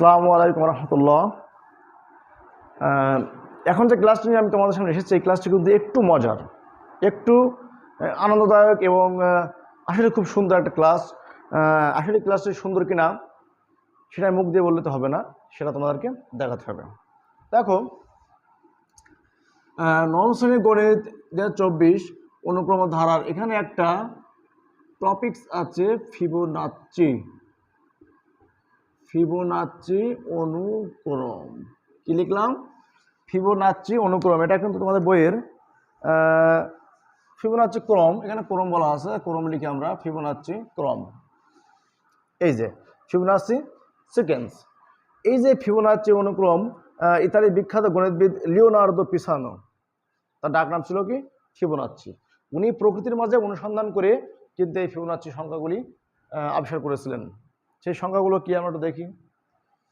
আসসালামু আলাইকুম রহমতুল্লাহ। এখন যে ক্লাসটি নিয়ে আমি তোমাদের সামনে এসেছি, এই ক্লাসটি কিন্তু একটু মজার, একটু আনন্দদায়ক এবং আসলে খুব সুন্দর একটা ক্লাস। আসলে ক্লাসটি সুন্দর কিনা, সেটা মুখ দিয়ে বললে তো হবে না, সেটা তোমাদেরকে দেখাতে হবে। দেখো নবম শ্রেণি গণিত দু চব্বিশ অনুক্রম ধারার এখানে একটা টপিকস আছে ফিবোনাচ্চি ফিবোনাচ্চি অনুক্রম। কি লিখলাম? ফিবোনাচ্চি অনুক্রম। এটা কিন্তু তোমাদের বইয়ের আহ, ফিবোনাচ্চি ক্রম। এখানে ক্রম বলা আছে ক্রম লিখে আমরা ফিবোনাচ্চি ক্রম। এই যে ফিবোনাচ্চি সিকেন্স। এই যে ফিবোনাচ্চি অনুক্রম ইতালির বিখ্যাত গণিতবিদ লিওনার্দো পিসানো। তার ডাক নাম ছিল কি? ফিবোনাচ্চি। উনি প্রকৃতির মাঝে অনুসন্ধান করে কিন্তু এই ফিবোনাচ্চি সংখ্যাগুলি আবিষ্কার করেছিলেন। সেই সংখ্যাগুলো কি আমরা একটু দেখি?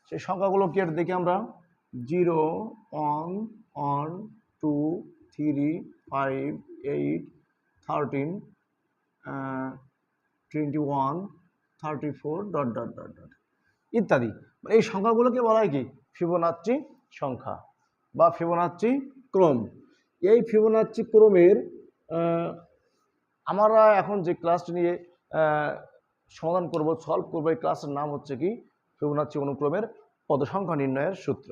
সেই সংখ্যাগুলো কি একটু দেখি আমরা? Zero, one one, two, three, five, eight, thirteen twenty one, thirty four, dot dot dot dot, ইত্যাদি। এই সংখ্যাগুলোকে বলা হয় কি? ফিবোনাচ্চি সংখ্যা বা ফিবোনাচ্চি ক্রম। এই ফিবোনাচ্চি ক্রমের আমরা এখন যে ক্লাসটি নিয়ে সমাধান করব সলভ করব এই ক্লাসের নাম হচ্ছে কি? ফিবোনাচ্চি অনুক্রমের পদসংখ্যা নির্ণয়ের সূত্র।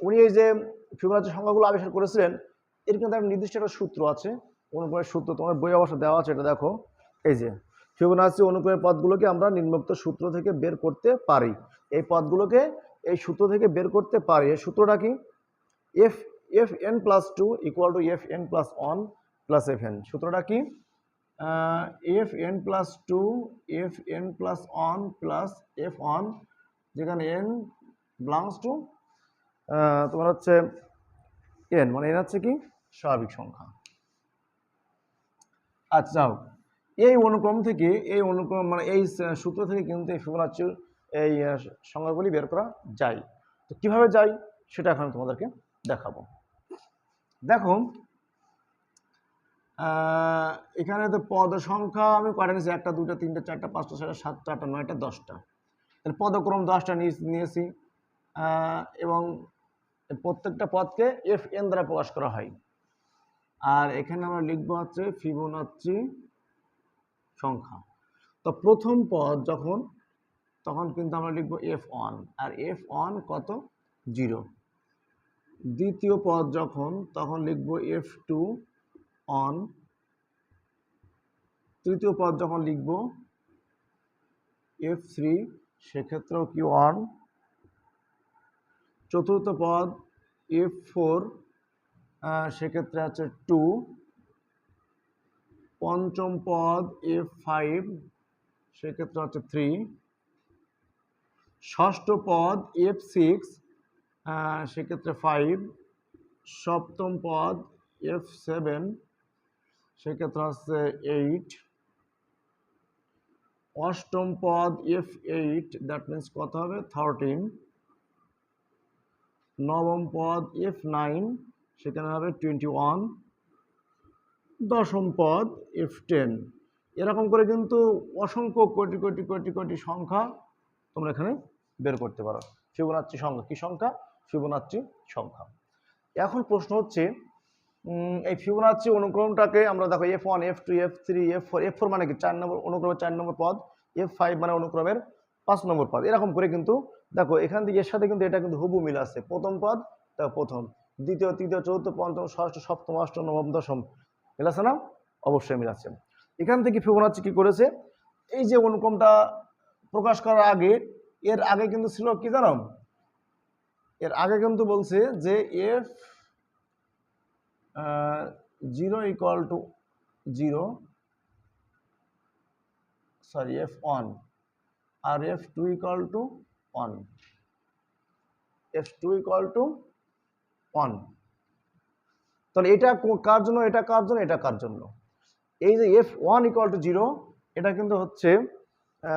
উনি এই যে ফিবোনাচ্চি সংখ্যাগুলো আবিষ্কার করেছিলেন, এর কিন্তু একটা নির্দিষ্ট একটা সূত্র আছে। অনুক্রমের সূত্র তোমার বই অবশ্য দেওয়া আছে, এটা দেখো। এই যে ফিবোনাচ্চি অনুক্রমের পদগুলোকে আমরা নিম্নোক্ত সূত্র থেকে বের করতে পারি। এই পদগুলোকে এই সূত্র থেকে বের করতে পারি। এই সূত্রটা কি? F F N plus two equal to F N plus one plus F N সূত্রটা কি? F N plus two F N plus one plus F one যেখানে এন বিলংস টু তোমার হচ্ছে এন মানে এন হচ্ছে কি? স্বাভাবিক সংখ্যা। আচ্ছা এই অনুক্রম থেকে, এই অনুক্রম মানে এই সূত্র থেকে কিন্তু এই ফিবোনাচ্চির এই সংখ্যাগুলি বের করা যায়। তো কীভাবে যায়? সেটা এখন তোমাদেরকে দেখাবো। দেখো এখানে তো পদ সংখ্যা আমি কয়টা নিয়েছি, একটা দুটো তিনটে, চারটা, পাঁচটা, ছয়টা, সাতটা, আটটা, নয়টা, দশটা। তাহলে পদক্রম দশটা নিয়ে- নিয়েছি। এবং প্রত্যেকটা পদকে এফ এন দ্বারা প্রকাশ করা হয়। আর এখানে আমরা লিখব হচ্ছে ফিবোনাচ্চি সংখ্যা। তো প্রথম পদ যখন, তখন কিন্তু আমরা লিখব এফ ওয়ান আর এফ ওয়ান কত? জিরো দ্বিতীয় পদ যখন, তখন লিখব এফ টু অন তৃতীয় পদ যখন লিখব এফ থ্রি সেক্ষেত্রেও কি ওয়ান চতুর্থ পদ এফ ফোর সেক্ষেত্রে আছে টু পঞ্চম পদ এফ ফাইভ সেক্ষেত্রে হচ্ছে থ্রি ষষ্ঠ পদ এফ সিক্স সেক্ষেত্রে ফাইভ সপ্তম পদ এফ সেভেন সেক্ষেত্রে হচ্ছে এইট অষ্টম পদ এফ এইট দ্যাট মিন্স কত হবে? থার্টিন নবম পদ এফ নাইন সেখানে হবে টোয়েন্টি ওয়ান দশম পদ এফ টেন এরকম করে কিন্তু অসংখ্য কোটি কোটি কোটি কোটি সংখ্যা তোমরা এখানে বের করতে পারো। ফিবোনাচ্চি সংখ্যা। কি সংখ্যা? ফিবোনাচ্চি সংখ্যা। এখন প্রশ্ন হচ্ছে এই ফিবোনাচ্চি অনুক্রমটাকে আমরা দেখো F one F two F three F four F four মানে কি? চার নম্বর অনুক্রমের চার নম্বর পদ। এফ ফাইভ মানে অনুক্রমের পাঁচ নম্বর পদ। এরকম করে কিন্তু দেখো, এখান থেকে এর সাথে কিন্তু এটা কিন্তু হুবু মিল আছে। প্রথম পদ দেখো প্রথম। দ্বিতীয়, তৃতীয়, চতুর্থ, পঞ্চম, ষষ্ঠ, সপ্তম, অষ্টম, নবম, দশম মিল আছে না? অবশ্যই মিল আছে। এখান থেকে ফিবোনাচ্চি কি করেছে? এই যে অনুক্রমটা প্রকাশ করার আগে, এর আগে কিন্তু ছিল কি জানো? এর আগে কিন্তু বলছে যে F zero equal to zero sorry F one R F two equal to one F two equal to one তাহলে এটা কার জন্য? এটা কার জন্য? এটা কার জন্য? এই যে F one equal to zero এটা কিন্তু হচ্ছে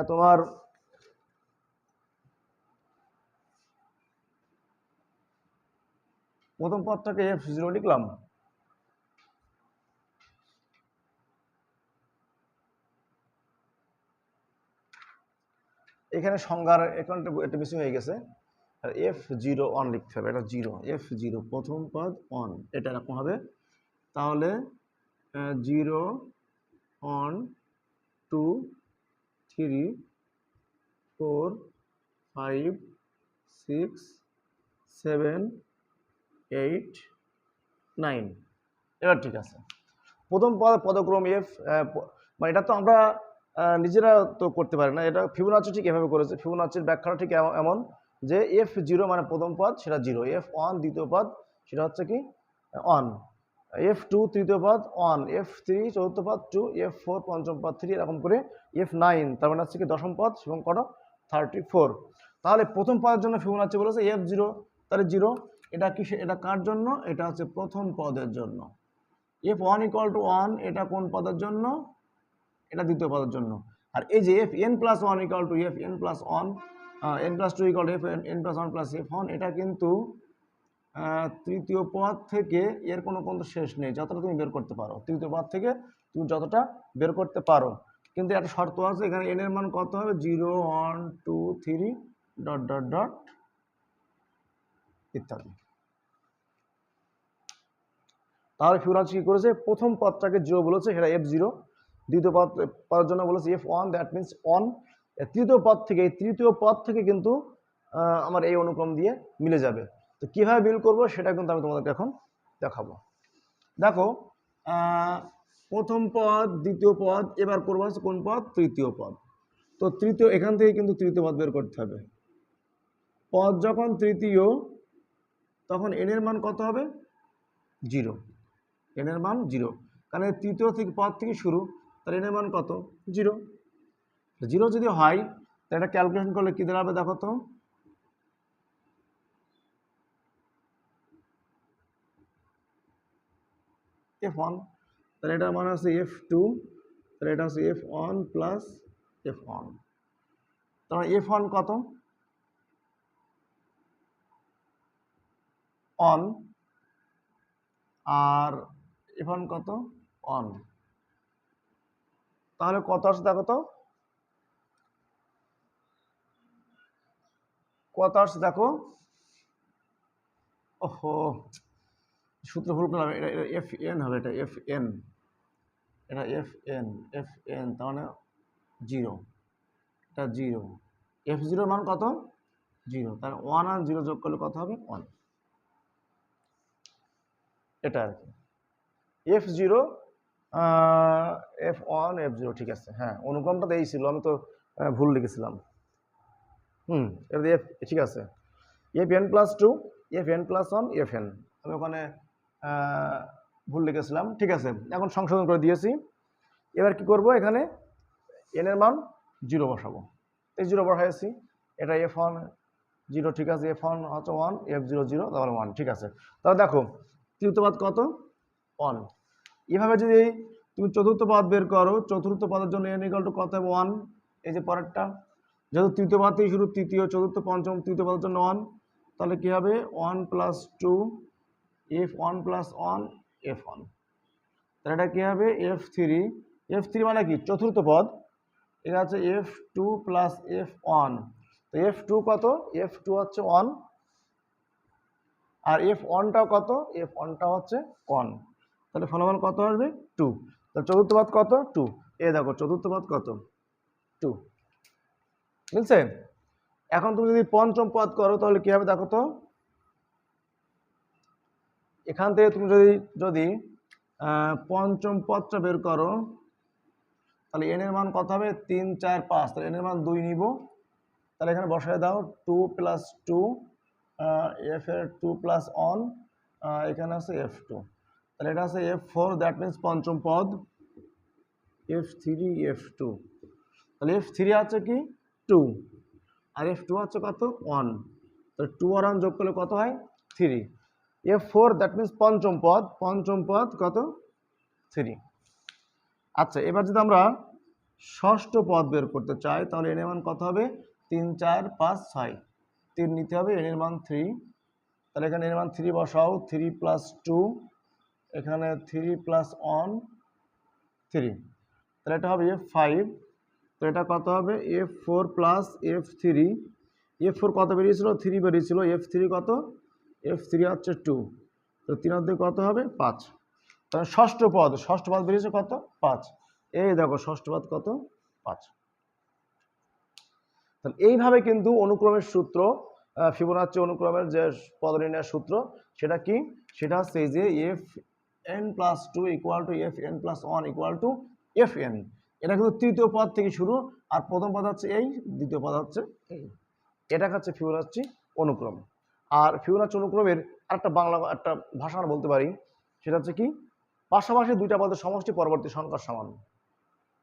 তোমার প্রথম পদটাকে এফ জিরো লিখলাম। এখানে সংজ্ঞার এখানটা একটা বেশি হয়ে গেছে। আর এফ জিরো অন লিখতে হবে, এটা জিরো এফ জিরো প্রথম পদ অন এটা এরকম হবে। তাহলে zero one two three four five six seven eight nine এবার ঠিক আছে। প্রথম পদ, পদক্রম এফ মানে এটা তো আমরা নিজেরা তো করতে পারে না। এটা ফিবোনাচি ঠিক এভাবে করেছে। ফিবোনাচির ব্যাখ্যাটা ঠিক এমন- যে এফ জিরো মানে প্রথম পদ, সেটা জিরো এফ ওয়ান দ্বিতীয় পদ, সেটা হচ্ছে কি? অন এফ টু তৃতীয় পদ ওয়ান এফ থ্রি চতুর্থ পদ টু এফ ফোর পঞ্চম পদ থ্রি এরকম করে এফ নাইন তার মানে হচ্ছে কি দশম পদ এবং কত? থার্টি ফোর তাহলে প্রথম পদের জন্য ফিবোনাচি বলেছে এফ জিরো তাহলে জিরো এটা কিসে এটা কার জন্য? এটা হচ্ছে প্রথম পদের জন্য। F one equal to one এটা কোন পদের জন্য? এটা দ্বিতীয় পদের জন্য। আর এই যে F N plus one equal to F N plus one N plus two equal to F N plus one plus F one এটা কিন্তু তৃতীয় পদ থেকে এর কোনো কোনো শেষ নেই, যতটা তুমি বের করতে পারো। তৃতীয় পদ থেকে তুমি যতটা বের করতে পারো। কিন্তু একটা শর্ত আছে, এখানে এন এর মান কত হবে? Zero, one, two, three, dot dot dot, ইত্যাদি। তাহলে ফিউরাজ কি করেছে? প্রথম পদটাকে জিরো বলেছে, সেটা এফ জিরো দ্বিতীয় পদ, পদের জন্য বলেছে F one that means one তৃতীয় পদ থেকে, এই তৃতীয় পদ থেকে কিন্তু আমার এই অনুক্রম দিয়ে মিলে যাবে। তো কীভাবে বিল করব সেটা কিন্তু আমি তোমাদেরকে এখন দেখাবো। দেখো প্রথম পদ, দ্বিতীয় পদ, এবার করব হচ্ছে কোন পদ? তৃতীয় পদ। তো তৃতীয়, এখান থেকে কিন্তু তৃতীয় পদ বের করতে হবে। পদ যখন তৃতীয়, তখন এন এর মান কত হবে? জিরো এন এর মান জিরো কারণ তৃতীয় থেকে, পদ থেকে শুরু। তাহলে এন এর মান কত? জিরো। জিরো যদি হয়, তাহলে এটা ক্যালকুলেশন করলে কী দাঁড়াবে দেখো তো? এফ ওয়ান তাহলে এটার মানে হচ্ছে এফ টু তাহলে এটা হচ্ছে F one plus F one তাহলে এফ ওয়ান কত? অন আর এফ ওয়ান কত? অন তাহলে কত আসছে দেখো তো? কত আসছে দেখো? ওহো, সূত্র ভুল করলাম, এটা এটা এফ এন হবে, এটা এফ এন এটা এফ এন এফ এন তার মানে জিরো এটা জিরো এফ জিরোর মান কত? জিরো তার ওয়ান আর জিরো যোগ করলে কত হবে? ওয়ান এটা আর কি। F zero F one F zero ঠিক আছে হ্যাঁ অনুক্রমটা এই ছিল, আমি তো ভুল লিখেছিলাম। হুম, এটা এফ ঠিক আছে। F N plus two F N plus one F N আমি ওখানে ভুল লিখেছিলাম, ঠিক আছে, এখন সংশোধন করে দিয়েছি। এবার কি করব এখানে? এন এর মান জিরো বসাবো। এই জিরো বসাইছি, এটা এফ ওয়ান জিরো ঠিক আছে এফ ওয়ান হচ্ছে ওয়ান এফ জিরো জিরো তাহলে ওয়ান ঠিক আছে। তাহলে দেখো তৃতীয় পদ কত? ওয়ান এভাবে যদি তুমি চতুর্থ পদ বের করো, চতুর্থ পদের জন্য এন ইকাল টু কত হবে? ওয়ান এই যে পরেরটা। যেহেতু তৃতীয় পদ থেকে শুরু, তৃতীয়, চতুর্থ, পঞ্চম, তৃতীয় পদের জন্য ওয়ান তাহলে কী হবে? One plus two F one plus one F one তাহলে এটা কী হবে? এফ থ্রি এফ থ্রি মানে কি? চতুর্থ পদ। এটা হচ্ছে F two plus F one তো এফ টু কত? এফ টু হচ্ছে ওয়ান আর এফ ওয়ানটাও কত? এফ ওয়ানটা হচ্ছে ওয়ান তাহলে ফলাফল কত আসবে? টু তাহলে চতুর্থ পদ কত? টু এ দেখো চতুর্থ পদ কত? টু বুঝছে এখন তুমি যদি পঞ্চম পদ করো, তাহলে কী হবে দেখো তো? এখান থেকে তুমি যদি যদি পঞ্চম পদটা বের করো, তাহলে এন এর মান কত হবে? তিন, চার, পাঁচ. তাহলে এন এর মান দুই নিব। তাহলে এখানে বসায় দাও টু প্লাস টু এফ এর টু প্লাস অন এখানে আছে এফ টু তাহলে এটা আছে এফ ফোর দ্যাট মিনস পঞ্চম পদ। এফ থ্রি এফ টু তাহলে এফ থ্রি আছে কি? টু আর এফ টু হচ্ছে কত? ওয়ান তাহলে টু আর ওয়ান যোগ করলে কত হয়? Three F four that means পঞ্চম পদ। পঞ্চম পদ কত? থ্রি আচ্ছা এবার যদি আমরা ষষ্ঠ পদ বের করতে চাই, তাহলে এন এর মান কত হবে? তিন, চার, পাঁচ, ছয়। তিন নিতে হবে এন এর মান থ্রি তাহলে এখানে এর মান থ্রি বসাও। থ্রি প্লাস টু এখানে থ্রি প্লাস ওয়ান থ্রি তাহলে এটা হবে এফ ফাইভ তো এটা কত হবে? F four plus F three F four কত বেরিয়েছিল? থ্রি বেরিয়েছিল। এফ থ্রি কত? এফ থ্রি হচ্ছে টু তো তিন অর্ধে কত হবে? পাঁচ। তাহলে ষষ্ঠ পদ ষষ্ঠ পদ বেরিয়েছে কত? পাঁচ। এই দেখো, ষষ্ঠ পদ কত? পাঁচ। তাহলে এইভাবে কিন্তু অনুক্রমের সূত্র ফিবোনাচ্চি অনুক্রমের যে পদ নির্ণয়ের সূত্র, সেটা কি? সেটা হচ্ছে যে F N plus two equal to F N plus one equal to F N এটা কিন্তু তৃতীয় পদ থেকে শুরু, আর প্রথম পদ হচ্ছে এই, দ্বিতীয় পদ হচ্ছে এই। এটা হচ্ছে ফিবোনাচ্চি অনুক্রম। আর ফিবোনাচ্চি অনুক্রমের আরেকটা বাংলা, একটা ভাষা বলতে পারি, সেটা হচ্ছে কি, পাশাপাশি দুইটা পদের সমষ্টি পরবর্তী সংখ্যার সমান।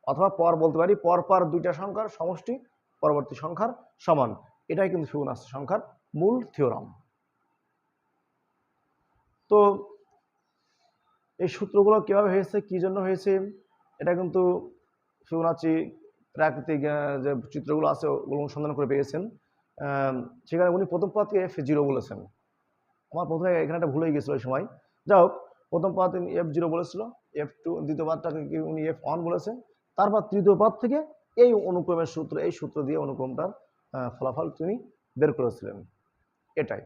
অথবা পর বলতে পারি, পর পর দুইটা সংখ্যার সমষ্টি পরবর্তী সংখ্যার সমান। এটাই কিন্তু ফিবোনাচ্চি সংখ্যার মূল থিওরাম তো এই সূত্রগুলো কীভাবে হয়েছে, কি জন্য হয়েছে, এটা কিন্তু ফিবোনাচ্চি প্রাকৃতিক যে চিত্রগুলো আছে, ওগুলো অনুসন্ধান করে পেয়েছেন। সেখানে উনি প্রথম পদকে এফ জিরো বলেছেন। আমার প্রথমে এখানে একটা ভুলে গেছিল ওই সময়। যাই হোক, প্রথম পদ তিনি এফ জিরো বলেছিল এফ টু দ্বিতীয় পদটাকে কি উনি এফ ওয়ান বলেছেন। তারপর তৃতীয় পদ থেকে এই অনুক্রমের সূত্র, এই সূত্র দিয়ে অনুক্রমটার ফলাফল তিনি বের করেছিলেন। এটাই।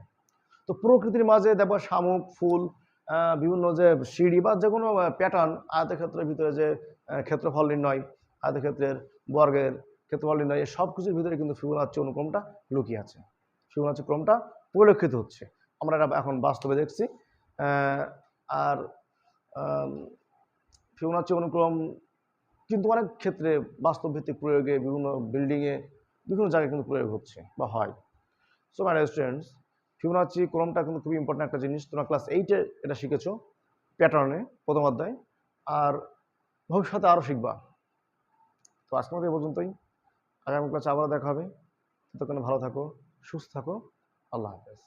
তো প্রকৃতির মাঝে দেখো শামুক, ফুল বিভিন্ন যে সিঁড়ি বা যে কোনো প্যাটার্ন আয়তক্ষেত্রের ভিতরে যে ক্ষেত্রফল নির্ণয়, আয়তক্ষেত্রের বর্গের ক্ষেত্রফল নির্ণয়, এই সব কিছুর ভিতরে কিন্তু ফিবোনাচ্চি অনুক্রমটা লুকিয়ে আছে। ফিবোনাচ্চি ক্রমটা পরিলক্ষিত হচ্ছে। আমরা এটা এখন বাস্তবে দেখছি। আর ফিবোনাচ্চি অনুক্রম কিন্তু অনেক ক্ষেত্রে বাস্তব ভিত্তিক প্রয়োগে বিভিন্ন বিল্ডিংয়ে বিভিন্ন জায়গায় কিন্তু প্রয়োগ হচ্ছে বা হয়। সো মাই স্টুডেন্টস ফিবোনাচ্চি ক্রমটা কিন্তু খুবই ইম্পর্ট্যান্ট একটা জিনিস। তোমরা ক্লাস এইটে এটা শিখেছো প্যাটার্নে প্রথম অধ্যায়। আর ভবিষ্যতে আরও শিখবা। তো আজকের মতো এই পর্যন্তই। আগামী ক্লাসে আবারও দেখা হবে। ততক্ষণে ভালো থাকো, সুস্থ থাকো। আল্লাহ হাফেজ।